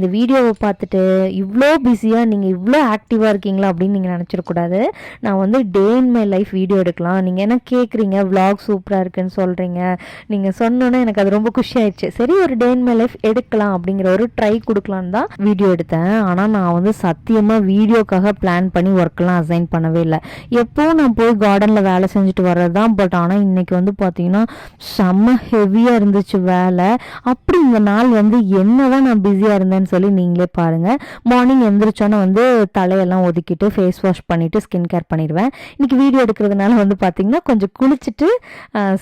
இந்த வீடியோவை பார்த்துட்டு இவ்வளோ பிஸியாக நீங்கள் இவ்வளோ ஆக்டிவாக இருக்கீங்களா அப்படின்னு நீங்கள் நினச்சிடக்கூடாது. நான் வந்து day in my life video எடுக்கலாம். நீங்கள் என்ன கேட்குறீங்க vlog சூப்பராக இருக்குன்னு சொல்கிறீங்க நீங்கள் சொன்னோன்னே எனக்கு அது ரொம்ப குஷி ஆயிடுச்சு சரி ஒரு டே இன் மை லைஃப் எடுக்கலாம் அப்படிங்கிற ஒரு ட்ரை கொடுக்கலான்னு தான் வீடியோ எடுத்தேன். ஆனால் நான் வந்து சத்தியமாக வீடியோக்காக பிளான் பண்ணி ஒர்க்கெலாம் அசைன் பண்ணவே இல்லை. எப்போவும் நான் போய் கார்டனில் வேலை செஞ்சுட்டு வர்றது தான் பட் ஆனால் இன்னைக்கு வந்து பார்த்தீங்கன்னா செம்ம ஹெவியாக இருந்துச்சு வேலை. அப்படி இந்த நாள் வந்து என்னதான் நான் பிஸியாக இருந்தேன்னு சொல்லி நீங்களே பாருங்கள் மார்னிங் எந்திரிச்சோன்னே வந்து தலையெல்லாம் ஒதுக்கிட்டு ஃபேஸ் வாஷ் பண்ணிவிட்டு ஸ்கின் கேர் பண்ணிடுவேன். இன்னைக்கு வீடியோ எடுக்கிறதுனால வந்து பார்த்தீங்கன்னா கொஞ்சம் குளிச்சுட்டு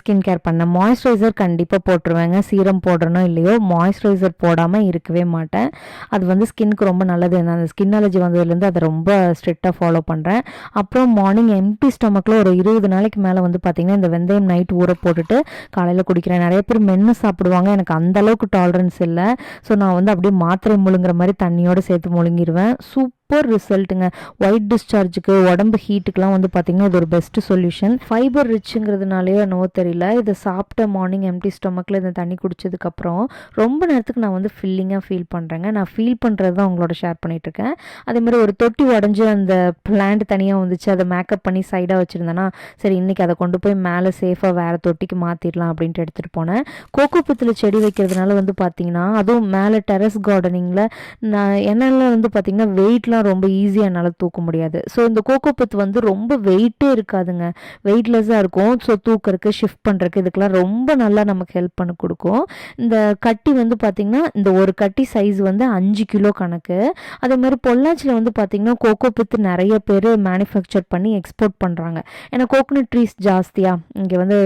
ஸ்கின் கேர் பண்ணேன். மாய்ஸ்சரைசர் கண்டிப்பாக போட்டுருவேங்க. சீரம் போடுறனோ இல்லையோ மாய்ஸ்சரைசர் போடாமல் இருக்கவே மாட்டேன். அது வந்து ஸ்கின்னுக்கு ரொம்ப நல்லது. நான் அந்த ஸ்கின் அலர்ஜி வந்ததுலேருந்து அதை ரொம்ப ஸ்ட்ரிக்டாக ஃபாலோ பண்ணுறேன் அப்புறம் மார்னிங் எம்டி ஸ்டொமக்கில் ஒரு இருபது நாளைக்கு மேலே வந்து பார்த்திங்கன்னா இந்த வெந்தயம் நைட் ஊற போட்டுட்டு காலையில் குடிக்கிறேன். நிறைய பேர் மென்று சாப்பிடுவாங்க. எனக்கு அந்தளவுக்கு டாலரன்ஸ் இல்லை. ஸோ நான் வந்து அப்படியே மாத்திரை முழுங்குற மாதிரி தண்ணியோடு சேர்த்து முழுங்கிடுவேன் சூப் சூப்பர் ரிசல்ட்டுங்க ஒயிட் டிஸ்சார்ஜுக்கு உடம்பு ஹீட்டுக்கெலாம் வந்து பார்த்திங்கன்னா இது ஒரு பெஸ்ட் சொல்யூஷன் ஃபைபர் ரிச்சுங்கிறதுனாலேயோ என்னவோ தெரியல. இதை சாப்பிட்ட மார்னிங் எம்டி ஸ்டொமக்கில் இந்த தண்ணி குடித்ததுக்கப்புறம் ரொம்ப நேரத்துக்கு நான் வந்து ஃபில்லிங்காக ஃபீல் பண்ணுறேங்க நான் ஃபீல் பண்ணுறது தான் உங்களோட ஷேர் பண்ணிகிட்ருக்கேன் அதேமாதிரி ஒரு தொட்டி உடஞ்சி அந்த பிளான்ட் தனியாக வந்துச்சு அதை மேக்கப் பண்ணி சைடாக வச்சுருந்தேன்னா சரி இன்றைக்கி அதை கொண்டு போய் மேலே சேஃபாக வேறு தொட்டிக்கு மாற்றிடலாம் அப்படின்ட்டு எடுத்துகிட்டு போனேன். கோகோ புத்தில் செடி வைக்கிறதுனால வந்து பார்த்தீங்கன்னா அதுவும் மேலே டெரஸ் கார்டனிங்கில் நான் என்னென்ன வந்து பார்த்திங்கன்னா வெயிட்லாம் ரொம்ப ஈஸியாக என்னால் தூக்க முடியாது. ஸோ இந்த கோகோ புத் வந்து ரொம்ப வெயிட்டே இருக்காதுங்க. வெயிட்லெஸ்ஸாக இருக்கும். ஸோ தூக்கறதுக்கு ஷிஃப்ட் பண்ணுறதுக்கு இதுக்கெல்லாம் ரொம்ப நல்லா நமக்கு ஹெல்ப் பண்ணி கொடுக்கும். இந்த கட்டி வந்து பார்த்திங்கன்னா இந்த ஒரு கட்டி சைஸ் வந்து அஞ்சு கிலோ கணக்கு. அதே மாதிரி பொள்ளாச்சியில் வந்து பார்த்திங்கன்னா கோகோ பித்து நிறைய பேர் மேனுஃபேக்சர் பண்ணி எக்ஸ்போர்ட் பண்ணுறாங்க ஏன்னா கோகோனட் ட்ரீஸ் ஜாஸ்தியாக இங்கே வந்து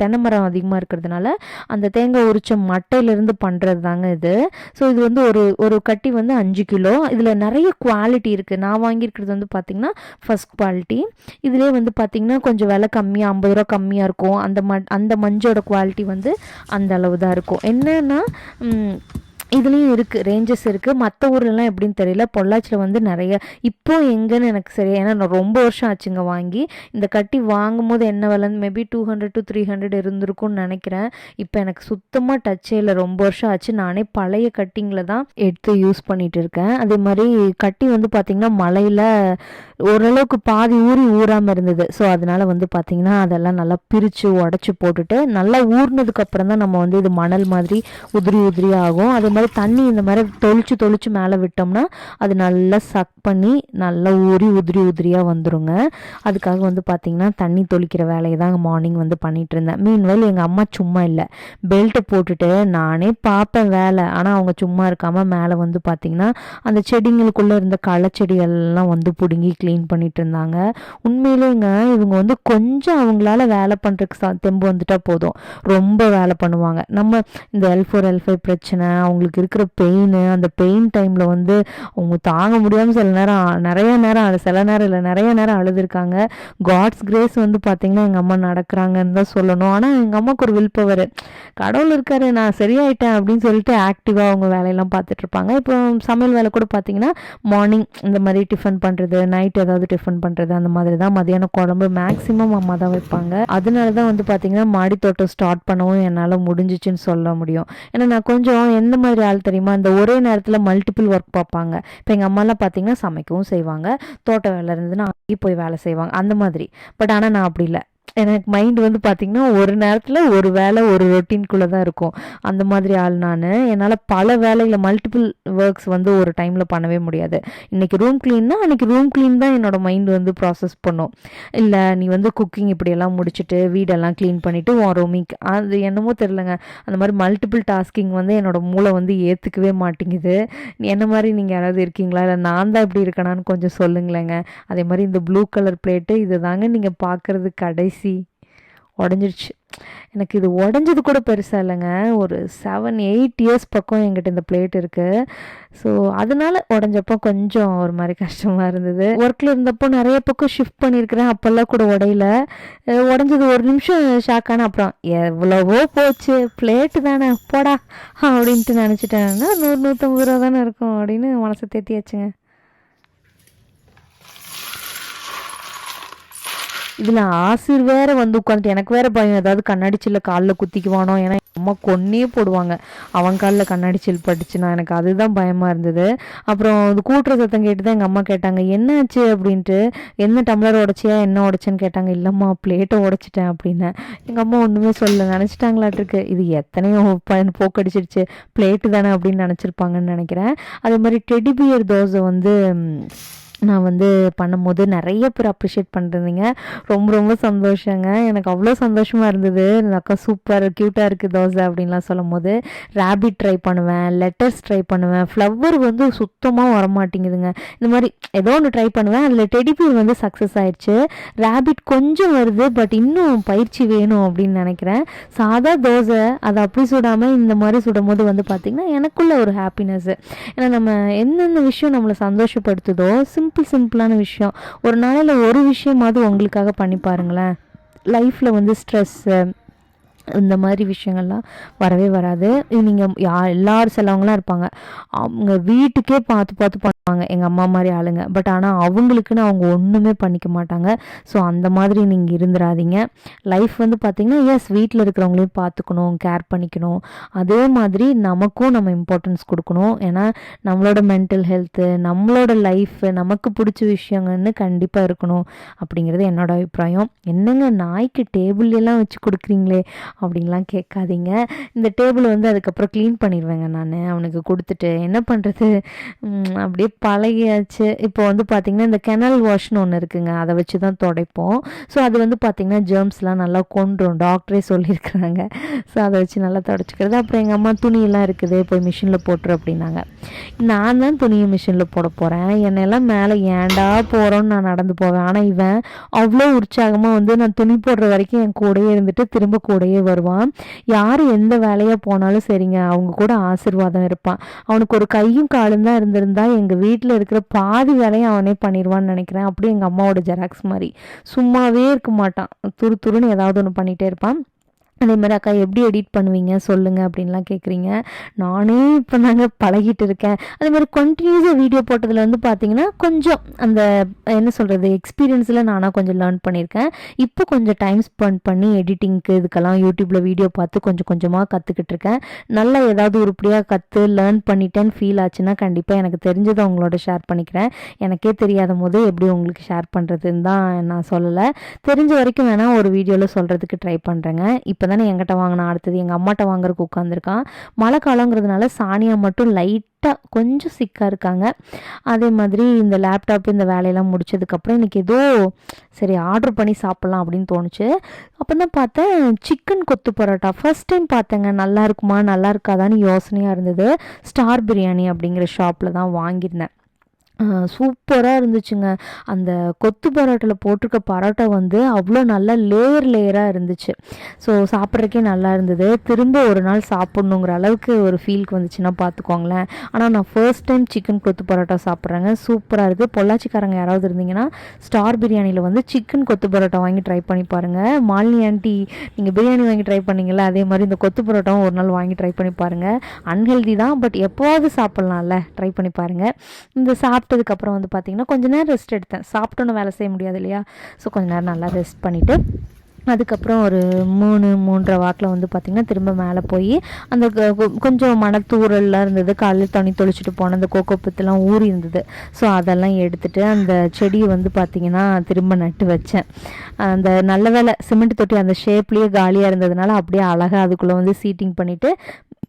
தென்னை மரம் அதிகமாக இருக்கிறதுனால அந்த தேங்காய் உரிச்ச மட்டையிலேருந்து பண்ணுறது தாங்க இது. ஸோ இது வந்து ஒரு ஒரு கட்டி வந்து அஞ்சு கிலோ. இதில் நிறைய குவாலிட்டி குவாலிட்டி இருக்குது நான் வாங்கியிருக்கிறது வந்து பார்த்திங்கன்னா ஃபஸ்ட் குவாலிட்டி இதிலே வந்து பார்த்திங்கன்னா கொஞ்சம் விலை கம்மியாக ஐம்பது ரூபா கம்மியாக இருக்கும். அந்த ம அந்த மஞ்சோட குவாலிட்டி வந்து அந்த அளவு தான் இருக்கும். என்னன்னா இதுலேயும் இருக்குது ரேஞ்சஸ் இருக்குது மற்ற ஊர்லலாம் எப்படின்னு தெரியல. பொள்ளாச்சியில் வந்து நிறைய இப்போ எங்கேன்னு எனக்கு சரியா ஏன்னா நான் ரொம்ப வருஷம் ஆச்சுங்க வாங்கி. இந்த கட்டி வாங்கும் போது என்ன விலைன்னு maybe two hundred to three hundred இருந்திருக்கும்னு நினைக்கிறேன். இப்போ எனக்கு சுத்தமாக டச்சே இல்லை. ரொம்ப வருஷம் ஆச்சு. நானே பழைய கட்டிங்கில் தான் எடுத்து யூஸ் பண்ணிட்டு இருக்கேன். அதே மாதிரி கட்டி வந்து பார்த்திங்கன்னா மலையில் ஓரளவுக்கு பாதி ஊறி ஊறாமல் இருந்தது. ஸோ அதனால் வந்து பார்த்திங்கன்னா அதெல்லாம் நல்லா பிரித்து உடச்சி போட்டுட்டு நல்லா ஊறினதுக்கப்புறம் தான் நம்ம வந்து இது மணல் மாதிரி உதிரி உதிரி ஆகும். அதே மாதிரி தண்ணி இந்த மாதிரி தொளிச்சு தொளிச்சு மேலே விட்டோம்னா அது நல்லா சக் பண்ணி நல்லா ஊறி உதிரி உதிரியாக வந்துருங்க. அதுக்காக வந்து பார்த்திங்கன்னா தண்ணி தொளிக்கிற வேலையை தான் மார்னிங் வந்து பண்ணிகிட்டு இருந்தேன் மீன்வேல் எங்கள் அம்மா சும்மா இல்லை. பெல்ட்டை போட்டுட்டு நானே பார்ப்பேன் வேலை. ஆனால் அவங்க சும்மா இருக்காமல் மேலே வந்து பார்த்திங்கன்னா அந்த செடிங்களுக்குள்ளே இருந்த களச்செடிகள்லாம் வந்து பிடுங்கி க்ளீன் பண்ணிட்டு இருந்தாங்க உண்மையிலேங்க இவங்க வந்து கொஞ்சம் அவங்களால வேலை பண்ணுறதுக்கு தெம்பு வந்துட்டால் போதும். ரொம்ப வேலை பண்ணுவாங்க. நம்ம இந்த எல் ஃபோர் எல் ஃபைவ் பிரச்சனை அவங்களுக்கு இருக்கிற பெயின் அந்த பெயின் டைமில் வந்து அவங்க தாங்க முடியாமல் சில நேரம் நிறைய நேரம் சில நேரம் இல்லை நிறைய நேரம் அழுதுருக்காங்க. காட்ஸ் கிரேஸ் வந்து பார்த்திங்கன்னா எங்கள் அம்மா நடக்கிறாங்கன்னு தான் சொல்லணும். ஆனால் எங்கள் அம்மாவுக்கு ஒரு வில் பவர் கடவுள் இருக்காரு நான் சரியாயிட்டேன் அப்படின்னு சொல்லிட்டு ஆக்டிவாக அவங்க வேலையெல்லாம் பார்த்துட்ருப்பாங்க இப்போ சமையல் வேலை கூட பார்த்தீங்கன்னா மார்னிங் இந்த மாதிரி டிஃபன் பண்ணுறது நைட் ஏதாவது டிஃபன் பண்ணுறது அந்த மாதிரி தான் மதியானம் குழம்பு மேக்ஸிமம் அம்மா தான் வைப்பாங்க. அதனால தான் வந்து பார்த்தீங்கன்னா மாடி தோட்டம் ஸ்டார்ட் பண்ணவும் என்னால் முடிஞ்சிச்சுன்னு சொல்ல முடியும். ஏன்னா நான் கொஞ்சம் எந்த மாதிரி ஆள் தெரியுமா? இந்த ஒரே நேரத்தில் மல்டிபிள் ஒர்க் பார்ப்பாங்க. இப்போ எங்கள் அம்மாலாம் பார்த்தீங்கன்னா சமைக்கவும் செய்வாங்க. தோட்ட வேலை இருந்ததுன்னா அங்கேயும் போய் வேலை செய்வாங்க. அந்த மாதிரி. பட் ஆனால் நான் அப்படி இல்லை. எனக்கு மைண்ட் வந்து பார்த்திங்கன்னா ஒரு நேரத்தில் ஒரு வேலை ஒரு ரொட்டீன்குள்ளே தான் இருக்கும். அந்த மாதிரி ஆள் நான். என்னால் பல வேலையில் மல்டிபிள் ஒர்க்ஸ் வந்து ஒரு டைமில் பண்ணவே முடியாது. இன்றைக்கி ரூம் க்ளீன்னா அன்றைக்கி ரூம் க்ளீன் தான் என்னோட மைண்ட் வந்து ப்ராசஸ் பண்ணும். இல்லை நீ வந்து குக்கிங் இப்படியெல்லாம் முடிச்சுட்டு வீடெல்லாம் க்ளீன் பண்ணிவிட்டு உன் ரூமிக் அது என்னமோ தெரிலங்க அந்த மாதிரி மல்டிபிள் டாஸ்கிங் வந்து என்னோடய மூளை வந்து ஏற்றுக்கவே மாட்டேங்குது. என்ன மாதிரி நீங்கள் யாராவது இருக்கீங்களா? இல்லை நான் தான் இப்படி இருக்கணான்னு கொஞ்சம் சொல்லுங்களேங்க. அதே மாதிரி இந்த ப்ளூ கலர் பிளேட்டு இது தாங்க நீங்கள் பார்க்குறது கடைசி உடஞ்சிருச்சு. எனக்கு இது உடஞ்சது கூட பெருசாக இல்லைங்க. ஒரு செவன் எயிட் இயர்ஸ் பக்கம் என்கிட்ட இந்த பிளேட் இருக்குது ஸோ அதனால உடஞ்சப்போ கொஞ்சம் ஒரு மாதிரி கஷ்டமாக இருந்தது. ஒர்க்கில் இருந்தப்போ நிறைய பக்கம் ஷிஃப்ட் பண்ணியிருக்கிறேன். அப்போல்லாம் கூட உடையில. உடஞ்சது ஒரு நிமிஷம் ஷாக்கான அப்புறம் எவ்வளவோ போச்சு. பிளேட்டு தானே. போடா. அப்படின்ட்டு நினச்சிட்டேன்னா நூறு நூற்றம்பது ரூபா தானே இருக்கும் அப்படின்னு மனசை தேத்தியாச்சுங்க. இதில் ஆசிர் வேற வந்து உட்காந்துட்டு எனக்கு வேற பயம். ஏதாவது கண்ணாடி சில்ல காலில் குத்திக்குவானோ? ஏன்னா அம்மா கொன்னே போடுவாங்க. அவன் காலில் கண்ணாடி சில் பட்டுச்சுன்னா எனக்கு அதுதான் பயமாக இருந்தது. அப்புறம் அது கூட்டுற சத்தம் கேட்டு தான் எங்கள் அம்மா கேட்டாங்க என்னாச்சு? அப்படின்ட்டு என்ன டம்ளர் உடச்சியா? என்ன உடச்சேன்னு? கேட்டாங்க இல்லைம்மா பிளேட்டை உடச்சிட்டேன் அப்படின்னு. எங்கள் அம்மா ஒன்றுமே சொல்ல நினச்சிட்டாங்களாட்டிருக்கு இது எத்தனையோ ப- போக்கடிச்சிருச்சு பிளேட்டு தானே அப்படின்னு நினச்சிருப்பாங்கன்னு நினைக்கிறேன். அதே மாதிரி டெடிபியர் தோசை வந்து நான் வந்து பண்ணும்போது நிறைய பேர் அப்ரிஷியேட் பண்ணுறதுங்க ரொம்ப ரொம்ப சந்தோஷங்க. எனக்கு அவ்வளோ சந்தோஷமாக இருந்தது. இந்த அக்கா சூப்பர் க்யூட்டாக இருக்குது தோசை அப்படின்லாம் சொல்லும் போது ரேபிட் ட்ரை பண்ணுவேன் லெட்டர்ஸ் ட்ரை பண்ணுவேன். ஃப்ளவர் வந்து சுத்தமாக வரமாட்டேங்குதுங்க. இந்த மாதிரி ஏதோ ஒன்று ட்ரை பண்ணுவேன். அதில் டெடிபியர் வந்து சக்ஸஸ் ஆயிடுச்சு. ரேபிட் கொஞ்சம் வருது பட் இன்னும் பயிற்சி வேணும் அப்படின்னு நினைக்கிறேன். சாதா தோசை அதை அப்படி சுடாமல் இந்த மாதிரி சுடும் போது வந்து பார்த்திங்கன்னா எனக்குள்ள ஒரு ஹாப்பினஸ்ஸு ஏன்னா நம்ம எந்தெந்த விஷயம் நம்மளை சந்தோஷப்படுத்துதோ சிம்பிள் சிம்பிளான விஷயம். ஒரு நாளில் ஒரு விஷயமாவது உங்களுக்காக பண்ணி பாருங்களேன். லைஃப்பில் வந்து ஸ்ட்ரெஸ்ஸு இந்த மாதிரி விஷயங்கள்லாம் வரவே வராது. நீங்கள் யா எல்லாரும் சிலவங்களாம் இருப்பாங்க. அவங்க வீட்டுக்கே பார்த்து பார்த்து பண்ணுவாங்க எங்கள் அம்மா மாதிரி ஆளுங்க. பட் ஆனால் அவங்களுக்குன்னு அவங்க ஒன்றுமே பண்ணிக்க மாட்டாங்க. ஸோ அந்த மாதிரி நீங்கள் இருந்துடாதீங்க லைஃப் வந்து பார்த்திங்கன்னா எஸ் வீட்டில் இருக்கிறவங்களையும் பார்த்துக்கணும் கேர் பண்ணிக்கணும். அதே மாதிரி நமக்கும் நம்ம இம்பார்ட்டன்ஸ் கொடுக்கணும். ஏன்னா நம்மளோட மென்டல் ஹெல்த்து நம்மளோட லைஃப்பு நமக்கு பிடிச்ச விஷயங்கன்னு கண்டிப்பாக இருக்கணும் அப்படிங்கிறது என்னோட அபிப்பிராயம். என்னங்க நாய்க்கு டேபிள்லாம் வச்சு கொடுக்குறீங்களே அப்படின்லாம் கேட்காதீங்க. இந்த டேபிள் வந்து அதுக்கப்புறம் க்ளீன் பண்ணிடுவேங்க நான். அவனுக்கு கொடுத்துட்டு என்ன பண்ணுறது அப்படியே பழகியாச்சு. இப்போ வந்து பார்த்திங்கன்னா இந்த கெனல் வாஷ்னு ஒன்று இருக்குங்க. அதை வச்சு தான் துடைப்போம். ஸோ அது வந்து பார்த்திங்கன்னா ஜேர்ம்ஸ்லாம் நல்லா கொண்டுரும் டாக்டரே சொல்லியிருக்கிறாங்க. ஸோ அதை வச்சு நல்லா துடைச்சிக்கிறது. அப்புறம் எங்கள் அம்மா துணியெல்லாம் இருக்குது. போய் மிஷினில் போட்டுரு அப்படின்னாங்க. நான் தான் துணியை மிஷினில் போட போகிறேன் என்னெல்லாம் மேலே ஏன்டா போகிறோன்னு நான் நடந்து போவேன். ஆனால் இவன் அவ்வளோ உற்சாகமாக வந்து நான் துணி போடுற வரைக்கும் என் கூடயே இருந்துட்டு திரும்ப கூடயே வருவான். யார் எந்த வேலையாக போனாலும் சரிங்க. அவங்க கூட ஆசிர்வாதம் இருப்பான். அவனுக்கு ஒரு கையும் காலும் தான் இருந்திருந்தா எங்கள் வீட்டில் இருக்கிற பாதி வேலையும் அவனே பண்ணிடுவான்னு நினைக்கிறேன். அப்படி எங்கள் அம்மாவோட ஜெராக்ஸ் மாதிரி. சும்மாவே இருக்க மாட்டான். துரு துருன்னு ஏதாவது ஒன்று பண்ணிகிட்டே இருப்பான். அதே மாதிரி அக்கா எப்படி எடிட் பண்ணுவீங்க? சொல்லுங்கள் அப்படின்லாம் கேட்குறீங்க நானே இப்போ நாங்கள் பழகிட்டு இருக்கேன். அதே மாதிரி கண்டினியூஸாக வீடியோ போட்டதில் வந்து பார்த்தீங்கன்னா கொஞ்சம் அந்த என்ன சொல்கிறது எக்ஸ்பீரியன்ஸில் நானாக கொஞ்சம் லேர்ன் பண்ணியிருக்கேன் இப்போ கொஞ்சம் டைம் ஸ்பெண்ட் பண்ணி எடிட்டிங்க்கு இதுக்கெல்லாம் யூடியூப்பில் வீடியோ பார்த்து கொஞ்சம் கொஞ்சமாக கற்றுக்கிட்டு இருக்கேன். நல்லா ஏதாவது உருப்படியாக கற்று லேர்ன் பண்ணிட்டேன்னு ஃபீல் ஆச்சுன்னா கண்டிப்பாக எனக்கு தெரிஞ்சதை உங்களோட ஷேர் பண்ணிக்கிறேன். எனக்கே தெரியாத போது எப்படி உங்களுக்கு ஷேர் பண்ணுறதுன்னு தான் நான் சொல்லலை. தெரிஞ்ச வரைக்கும் வேணால் ஒரு வீடியோவில் சொல்கிறதுக்கு ட்ரை பண்ணுறேங்க இப்போ தானே என்கிட்ட வாங்கினா? அடுத்தது எங்கள் அம்மாட்ட வாங்குறதுக்கு உட்காந்துருக்கான் மழை காலங்கிறதுனால சானியா மட்டும் லைட்டாக கொஞ்சம் சிக்காக இருக்காங்க. அதே மாதிரி இந்த லேப்டாப் இந்த வேலையெல்லாம் முடிச்சதுக்கப்புறம் எனக்கு ஏதோ சரி ஆர்டர் பண்ணி சாப்பிட்லாம் அப்படின்னு தோணுச்சு. அப்போ தான் பார்த்தேன் சிக்கன் கொத்து பரோட்டா. ஃபர்ஸ்ட் டைம் பார்த்தேங்க. நல்லா இருக்குமா? நல்லா இருக்காதான்னு யோசனையாக இருந்தது. ஸ்டார் பிரியாணி அப்படிங்கிற ஷாப்பில் தான் வாங்கியிருந்தேன். சூப்பராக இருந்துச்சுங்க. அந்த கொத்து பரோட்டாவில் போட்டிருக்க பரோட்டா வந்து அவ்வளோ நல்லா லேயர் லேயராக இருந்துச்சு. ஸோ சாப்பிட்றதுக்கே நல்லா இருந்தது. திரும்ப ஒரு நாள் சாப்பிட்ணுங்கிற அளவுக்கு ஒரு ஃபீலுக்கு வந்துச்சுன்னா பார்த்துக்கோங்களேன் ஆனால் நான் ஃபர்ஸ்ட் டைம் சிக்கன் கொத்து பரோட்டா சாப்பிட்றேங்க. சூப்பராக இருக்குது பொள்ளாச்சிக்காரங்க யாராவது இருந்தீங்கன்னா ஸ்டார் பிரியாணியில் வந்து சிக்கன் கொத்து பரோட்டா வாங்கி ட்ரை பண்ணி பாருங்கள் மாலினி ஆண்டி நீங்கள் பிரியாணி வாங்கி ட்ரை பண்ணீங்கல்ல அதே மாதிரி இந்த கொத்து பரோட்டாவும் ஒரு நாள் வாங்கி ட்ரை பண்ணி பாருங்கள் அன்ஹெல்தி தான் பட் எப்போவாவது சாப்பிட்லாம்ல. ட்ரை பண்ணி பாருங்கள் இந்த சாப்பிட்டதுக்கப்புறம் வந்து பார்த்திங்கன்னா கொஞ்ச நேரம் ரெஸ்ட் எடுத்தேன். சாப்பிட்டோன்னு வேலை செய்ய முடியாது இல்லையா? ஸோ கொஞ்ச நேரம் நல்லா ரெஸ்ட் பண்ணிவிட்டு அதுக்கப்புறம் ஒரு மூணு மூன்றரை வாக்கில் வந்து பார்த்திங்கன்னா திரும்ப மேலே போய் அந்த கொஞ்சம் மணத்தூரெல்லாம் இருந்தது. காலையில் தண்ணி தொளிச்சிட்டு போன அந்த கோகோ ஊறி இருந்தது. ஸோ அதெல்லாம் எடுத்துகிட்டு அந்த செடியை வந்து பார்த்திங்கன்னா திரும்ப நட்டு வச்சேன். அந்த நல்ல வேலை சிமெண்ட் தொட்டி அந்த ஷேப்லேயே காலியாக இருந்ததுனால அப்படியே அழகாக அதுக்குள்ளே வந்து சீட்டிங் பண்ணிவிட்டு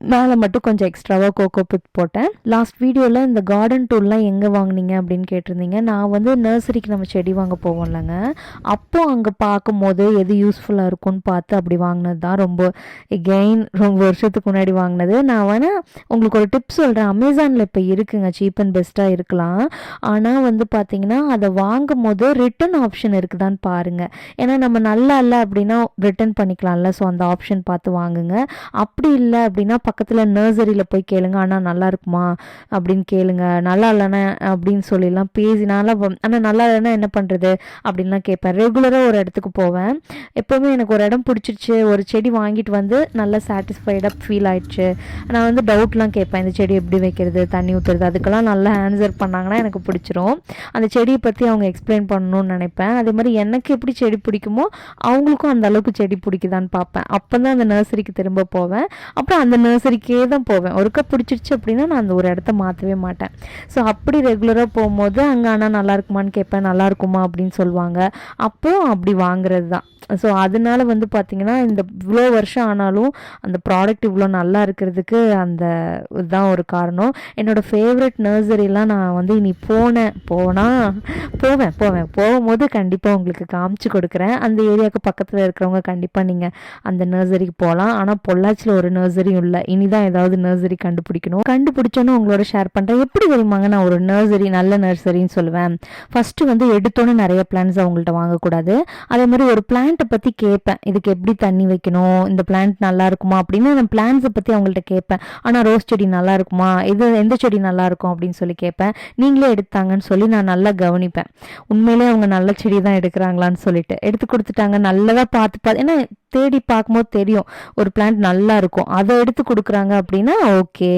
மேலே மட்டும் கொஞ்சம் எக்ஸ்ட்ராவாக கோகோ பிட் போட்டேன். லாஸ்ட் வீடியோவில் இந்த கார்டன் டூல்லாம் எங்கே வாங்குனீங்க அப்படின்னு கேட்டிருந்தீங்க. நான் வந்து நர்சரிக்கு நம்ம செடி வாங்க போவோம்லங்க. அப்போ அங்கே பார்க்கும்போது எது யூஸ்ஃபுல்லாக இருக்கும்னு பார்த்து அப்படி வாங்கினது தான் ரொம்ப எகெயின் ரொம்ப வருஷத்துக்கு முன்னாடி வாங்கினது. நான் வேணால் உங்களுக்கு ஒரு டிப்ஸ் சொல்கிறேன் அமேசானில் இப்போ இருக்குங்க. சீப் அண்ட் பெஸ்ட்டாக இருக்கலாம். ஆனால் வந்து பார்த்தீங்கன்னா அதை வாங்கும் போது ரிட்டன் ஆப்ஷன் இருக்குதான்னு பாருங்கள் ஏன்னா நம்ம நல்லா இல்லை அப்படின்னா ரிட்டர்ன் பண்ணிக்கலாம்ல. ஸோ அந்த ஆப்ஷன் பார்த்து வாங்குங்க. அப்படி இல்லை அப்படின்னா பக்கத்தில் நர்சரியில் போய் கேளுங்க ஆனால் நல்லா இருக்குமா? அப்படின்னு கேளுங்க. நல்லா இல்லைன்னா அப்படின்னு சொல்லிலாம் பேசினால ஆனால் நல்லா இல்லைன்னா என்ன பண்ணுறது அப்படின்லாம் கேட்பேன். ரெகுலராக ஒரு இடத்துக்கு போவேன். எப்போவுமே எனக்கு ஒரு இடம் பிடிச்சிருச்சு. ஒரு செடி வாங்கிட்டு வந்து நல்லா சாட்டிஸ்ஃபைடாக ஃபீல் ஆயிடுச்சு. நான் வந்து டவுட்லாம் கேட்பேன். இந்த செடி எப்படி வைக்கிறது? தண்ணி ஊற்றுறது அதுக்கெல்லாம் நல்லா ஆன்சர் பண்ணாங்கன்னா எனக்கு பிடிச்சிரும். அந்த செடியை பற்றி அவங்க எக்ஸ்பிளைன் பண்ணணும்னு நினைப்பேன். அதே மாதிரி எனக்கு எப்படி செடி பிடிக்குமோ அவங்களுக்கும் அந்த அளவுக்கு செடி பிடிக்குதான்னு பார்ப்பேன். அப்போ தான் அந்த நர்சரிக்கு திரும்ப போவேன். அப்புறம் அந்த நர்சரிக்கே தான் போவேன். ஒருக்கா பிடிச்சிருச்சு அப்படின்னா நான் அந்த ஒரு இடத்த மாற்றவே மாட்டேன். ஸோ அப்படி ரெகுலராக போகும்போது அங்கே ஆனால் நல்லா இருக்குமான்னு கேட்பேன் நல்லா இருக்குமா? அப்படின்னு சொல்லுவாங்க. அப்போ அப்படி வாங்குறது தான். ஸோ அதனால வந்து பார்த்திங்கன்னா இந்த இவ்வளோ வருஷம் ஆனாலும் அந்த ப்ராடக்ட் இவ்வளோ நல்லா இருக்கிறதுக்கு அந்த இதுதான் ஒரு காரணம். என்னோடய ஃபேவரட் நர்சரிலாம் நான் வந்து இனி போனேன் போனால் போவேன் போவேன். போகும்போது கண்டிப்பாக உங்களுக்கு காமிச்சு கொடுக்குறேன். அந்த ஏரியாவுக்கு பக்கத்தில் இருக்கிறவங்க கண்டிப்பாக நீங்கள் அந்த நர்சரிக்கு போகலாம். ஆனால் பொள்ளாச்சியில் ஒரு நர்சரியும் இல்லை இல்லை இனிதான் ஏதாவது நர்சரி கண்டுபிடிக்கணும். கண்டுபிடிச்சோன்னு உங்களோட ஷேர் பண்ணுறேன் எப்படி தெரியுமாங்க? நான் ஒரு நர்சரி நல்ல நர்சரின்னு சொல்லுவேன். ஃபஸ்ட்டு வந்து எடுத்தோன்னே நிறைய பிளான்ஸ் அவங்கள்ட்ட வாங்கக்கூடாது. அதே மாதிரி ஒரு பிளான்ட்டை பற்றி கேட்பேன். இதுக்கு எப்படி தண்ணி வைக்கணும்? இந்த பிளான்ட் நல்லா இருக்குமா? அப்படின்னு நான் பிளான்ஸை பற்றி அவங்கள்ட்ட கேட்பேன். ஆனால் ரோஸ் செடி நல்லா இருக்குமா? இது எந்த செடி நல்லா இருக்கும்? அப்படின்னு சொல்லி கேட்பேன். நீங்களே எடுத்தாங்கன்னு சொல்லி நான் நல்லா கவனிப்பேன். உண்மையிலே அவங்க நல்ல செடி தான் எடுக்கிறாங்களான்னு சொல்லிட்டு. எடுத்து கொடுத்துட்டாங்க. நல்லதாக பார்த்து பார்த்து ஏன்னா தேடி பார்க்கும்போது தெரியும். ஒரு பிளான்ட் நல்லா இருக்கும். அதை எடுத்து கொடுக்குறாங்க அப்படின்னா ஓகே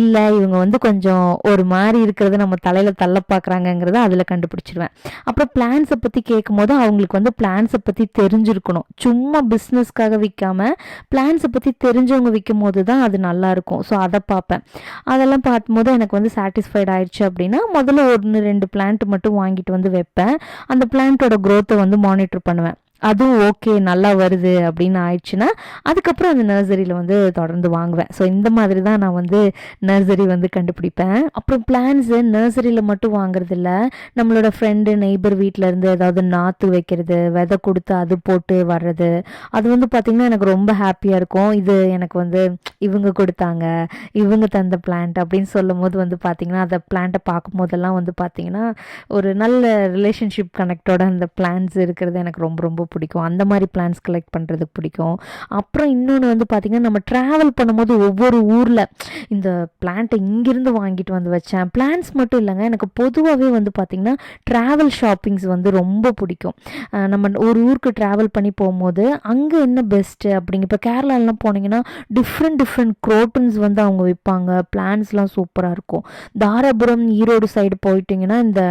இல்லை இவங்க வந்து கொஞ்சம் ஒரு மாதிரி இருக்கிறத நம்ம தலையில் தள்ள பார்க்குறாங்கங்கிறத அதில் கண்டுபிடிச்சிருவேன். அப்புறம் பிளான்ஸை பற்றி கேட்கும்போது அவங்களுக்கு வந்து பிளான்ஸை பற்றி தெரிஞ்சிருக்கணும். சும்மா பிஸ்னஸ்க்காக விற்காம பிளான்ஸை பற்றி தெரிஞ்சவங்க விற்கும் போது தான் அது நல்லா இருக்கும். ஸோ அதை பார்ப்பேன். அதெல்லாம் பார்க்கும்போது எனக்கு வந்து சாட்டிஸ்ஃபைட் ஆயிடுச்சு அப்படின்னா முதல்ல ஒன்று ரெண்டு பிளான்ட் மட்டும் வாங்கிட்டு வந்து வைப்பேன். அந்த பிளான்ட்டோட க்ரோத்தை வந்து மானிட்டர் பண்ணுவேன். அதுவும் ஓகே நல்லா வருது அப்படின்னு ஆயிடுச்சுன்னா அதுக்கப்புறம் அந்த நர்சரியில் வந்து தொடர்ந்து வாங்குவேன். ஸோ இந்த மாதிரி தான் நான் வந்து நர்சரி வந்து கண்டுபிடிப்பேன். அப்புறம் பிளான்ஸு நர்சரியில் மட்டும் வாங்குறதில்ல. நம்மளோட ஃப்ரெண்டு நெய்பர் வீட்டில் இருந்து ஏதாவது நாற்று வைக்கிறது விதை கொடுத்து அது போட்டு வர்றது. அது வந்து பார்த்திங்கன்னா எனக்கு ரொம்ப ஹாப்பியாக இருக்கும். இது எனக்கு வந்து இவங்க கொடுத்தாங்க இவங்க தந்த பிளான்ட் அப்படின்னு சொல்லும் போது வந்து பார்த்திங்கன்னா அந்த பிளான்ட்டை பார்க்கும் போதெல்லாம் வந்து பார்த்திங்கன்னா ஒரு நல்ல ரிலேஷன்ஷிப் கனெக்டோட அந்த பிளான்ஸ் இருக்கிறது எனக்கு ரொம்ப ரொம்ப பிடிக்கும். அந்த மாதிரி பிளான்ஸ் கலெக்ட் பண்ணுறதுக்கு பிடிக்கும். அப்புறம் இன்னொன்று வந்து பார்த்திங்கன்னா நம்ம ட்ராவல் பண்ணும்போது ஒவ்வொரு ஊரில் இந்த பிளான்ட்டை இங்கேருந்து வாங்கிட்டு வந்து வச்சேன். பிளான்ஸ் மட்டும் இல்லைங்க எனக்கு பொதுவாகவே வந்து பார்த்திங்கன்னா ட்ராவல் ஷாப்பிங்ஸ் வந்து ரொம்ப பிடிக்கும். நம்ம ஒரு ஊருக்கு ட்ராவல் பண்ணி போகும்போது அங்கே என்ன பெஸ்ட்டு அப்படிங்க இப்போ கேரளாலாம் போனீங்கன்னா டிஃப்ரெண்ட் டிஃப்ரெண்ட் குரோட்டன்ஸ் வந்து அவங்க விற்பாங்க பிளான்ஸ்லாம் சூப்பராக இருக்கும். தாராபுரம் ஈரோடு சைடு போயிட்டிங்கன்னா இந்த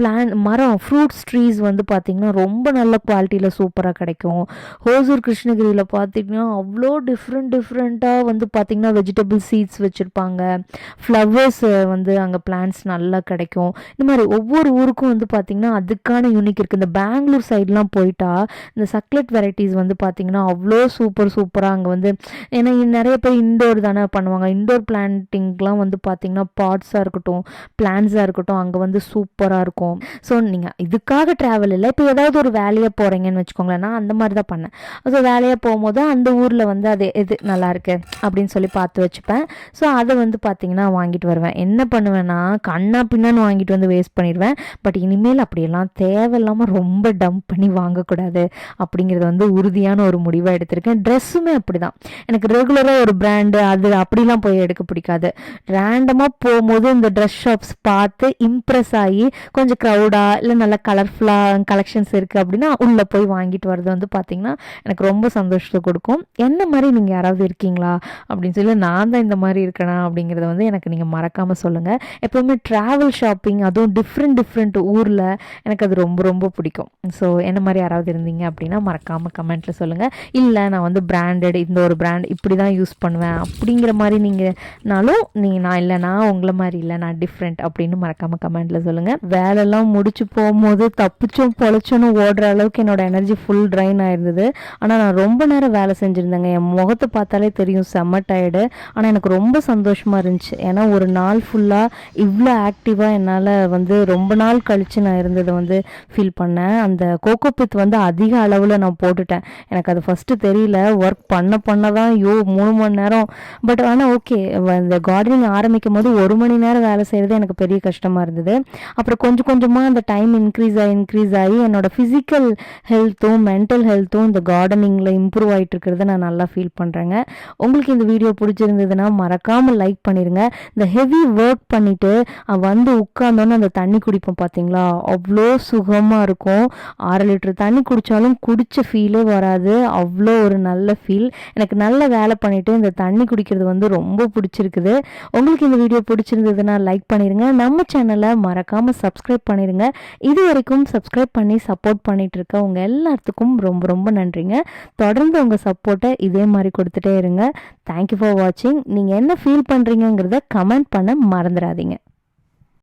பிளான் மரம் ஃப்ரூட்ஸ் ட்ரீஸ் வந்து பார்த்திங்கன்னா ரொம்ப நல்ல குவாலிட்டியில் சூப்பராக கிடைக்கும். ஹோசூர் கிருஷ்ணகிரியில் பார்த்திங்கன்னா அவ்வளோ டிஃப்ரெண்ட் டிஃப்ரெண்ட்டாக வந்து பார்த்திங்கன்னா வெஜிடபிள் சீட்ஸ் வச்சுருப்பாங்க. ஃப்ளவர்ஸ் வந்து அங்கே பிளான்ஸ் நல்லா கிடைக்கும். இந்த மாதிரி ஒவ்வொரு ஊருக்கும் வந்து பார்த்திங்கன்னா அதுக்கான யூனிக் இருக்குது இந்த பெங்களூர் சைட்லாம் போயிட்டா இந்த சக்லெட் வெரைட்டிஸ் வந்து பார்த்திங்கன்னா அவ்வளோ சூப்பர் சூப்பராக அங்கே வந்து ஏன்னா நிறைய பேர் இண்டோர் தானே பண்ணுவாங்க. இண்டோர் பிளான்ட்டிங்லாம் வந்து பார்த்திங்கன்னா பாட்ஸாக இருக்கட்டும் பிளான்ஸாக இருக்கட்டும் அங்கே வந்து சூப்பராக இருக்கும். ஸோ நீங்கள் இதுக்காக ட்ராவல் இல்லை. இப்போ ஏதாவது ஒரு வேலையாக போகிறீங்கன்னு வச்சுக்கோங்களேன். நான் அந்த மாதிரி தான் பண்ணேன். ஸோ வேலையாக போகும்போது அந்த ஊரில் வந்து அது எது நல்லாயிருக்கு அப்படின்னு சொல்லி பார்த்து வச்சுப்பேன். ஸோ அதை வந்து பார்த்திங்கன்னா வாங்கிட்டு வருவேன். என்ன பண்ணுவேன்னா கண்ணா பின்னான்னு வாங்கிட்டு வந்து வேஸ்ட் பண்ணிடுவேன். பட் இனிமேல் அப்படியெல்லாம் தேவையில்லாமல் ரொம்ப டம்ப் பண்ணி வாங்கக்கூடாது அப்படிங்கிறது வந்து உறுதியான ஒரு முடிவாக எடுத்திருக்கேன். ட்ரெஸ்ஸுமே அப்படி தான் எனக்கு ரெகுலராக ஒரு பிராண்டு அது அப்படிலாம் போய் எடுக்க பிடிக்காது. ரேண்டமாக போகும்போது இந்த ட்ரெஸ் ஷாப்ஸ் பார்த்து இம்ப்ரெஸ் ஆகி கொஞ்சம் க்ரௌடாக இல்லை நல்லா கலர்ஃபுல்லாக கலெக்ஷன்ஸ் இருக்குது அப்படின்னா உள்ளே போய் வாங்கிட்டு வர்றது வந்து பார்த்திங்கன்னா எனக்கு ரொம்ப சந்தோஷத்தை கொடுக்கும். என்ன மாதிரி நீங்கள் யாராவது இருக்கீங்களா? அப்படின்னு சொல்லி நான் தான் இந்த மாதிரி இருக்கேனா? அப்படிங்கிறத வந்து எனக்கு நீங்கள் மறக்காமல் சொல்லுங்கள் எப்போவுமே ட்ராவல் ஷாப்பிங் அதுவும் டிஃப்ரெண்ட் டிஃப்ரெண்ட் ஊரில் எனக்கு அது ரொம்ப ரொம்ப பிடிக்கும். ஸோ என்ன மாதிரி யாராவது இருந்தீங்க? அப்படின்னா மறக்காமல் கமெண்ட்டில் சொல்லுங்கள் இல்லை நான் வந்து பிராண்டட் இந்த ஒரு பிராண்ட் இப்படி தான் யூஸ் பண்ணுவேன். அப்படிங்கிற மாதிரி நீங்கள்னாலும் நீங்கள் நான் இல்லை நான் உங்களை மாதிரி இல்லை நான் டிஃப்ரெண்ட் அப்படின்னு மறக்காமல் கமெண்ட்டில் சொல்லுங்கள் வேலைலாம் முடிச்சு போகும்போது தப்பிச்சோம் பொழைச்சோன்னு ஓடுற அளவுக்கு என்னோட எனர்ஜி ஃபுல் ட்ரைன் ஆயிருந்தது. ஆனால் நான் ரொம்ப நேரம் வேலை செஞ்சுருந்தேங்க. என் முகத்தை பார்த்தாலே தெரியும் செம்ம டயர்டு ஆனால் எனக்கு ரொம்ப சந்தோஷமாக இருந்துச்சு. ஏன்னா ஒரு நாள் ஃபுல்லாக இவ்வளோ ஆக்டிவாக என்னால் வந்து ரொம்ப நாள் கழித்து நான் இருந்ததை வந்து ஃபீல் பண்ணேன். அந்த கோகோ பித் வந்து அதிக அளவில் நான் போட்டுட்டேன். எனக்கு அது ஃபஸ்ட்டு தெரியல. ஒர்க் பண்ண பண்ண தான் யோ மூணு மணி நேரம். பட் ஆனால் ஓகே இந்த கார்டனிங் ஆரம்பிக்கும் போது ஒரு மணி நேரம் வேலை செய்கிறது எனக்கு பெரிய கஷ்டமாக இருந்தது. அப்புறம் கொஞ்சம் கொஞ்சமாக அந்த டைம் இன்க்ரீஸ் ஆகி இன்க்ரீஸ் ஆகி என்னோட ஃபிசிக் ஃபிசிக்கல் ஹெல்த்தும் மென்டல் ஹெல்த்தும் இந்த கார்டனிங்கில் இம்ப்ரூவ் ஆகிட்டு இருக்கிறத நான் நல்லா ஃபீல் பண்ணுறேங்க உங்களுக்கு இந்த வீடியோ பிடிச்சிருந்ததுன்னா மறக்காமல் லைக் பண்ணிடுங்க இந்த ஹெவி ஒர்க் பண்ணிவிட்டு வந்து உட்காந்தோன்னே அந்த தண்ணி குடிப்போம் பார்த்தீங்களா அவ்வளோ சுகமாக இருக்கும். ஆறு லிட்டர் தண்ணி குடித்தாலும் குடித்த ஃபீலே வராது. அவ்வளோ ஒரு நல்ல ஃபீல் எனக்கு நல்ல வேலை பண்ணிவிட்டு இந்த தண்ணி குடிக்கிறது வந்து ரொம்ப பிடிச்சிருக்குது. உங்களுக்கு இந்த வீடியோ பிடிச்சிருந்ததுன்னா லைக் பண்ணிடுங்க நம்ம சேனலை மறக்காமல் சப்ஸ்கிரைப் பண்ணிடுங்க இது வரைக்கும் சப்ஸ்கிரைப் பண்ணி சப்போர்ட் பண்ணிகிட்டு இருக்க உங்கள் எல்லாத்துக்கும் ரொம்ப ரொம்ப நன்றிங்க. தொடர்ந்து உங்கள் சப்போர்ட்டை இதே மாதிரி கொடுத்துட்டே இருங்க. தேங்க்யூ ஃபார் வாட்சிங் நீங்கள் என்ன ஃபீல் பண்ணுறீங்கிறத கமெண்ட் பண்ண மறந்துடாதீங்க.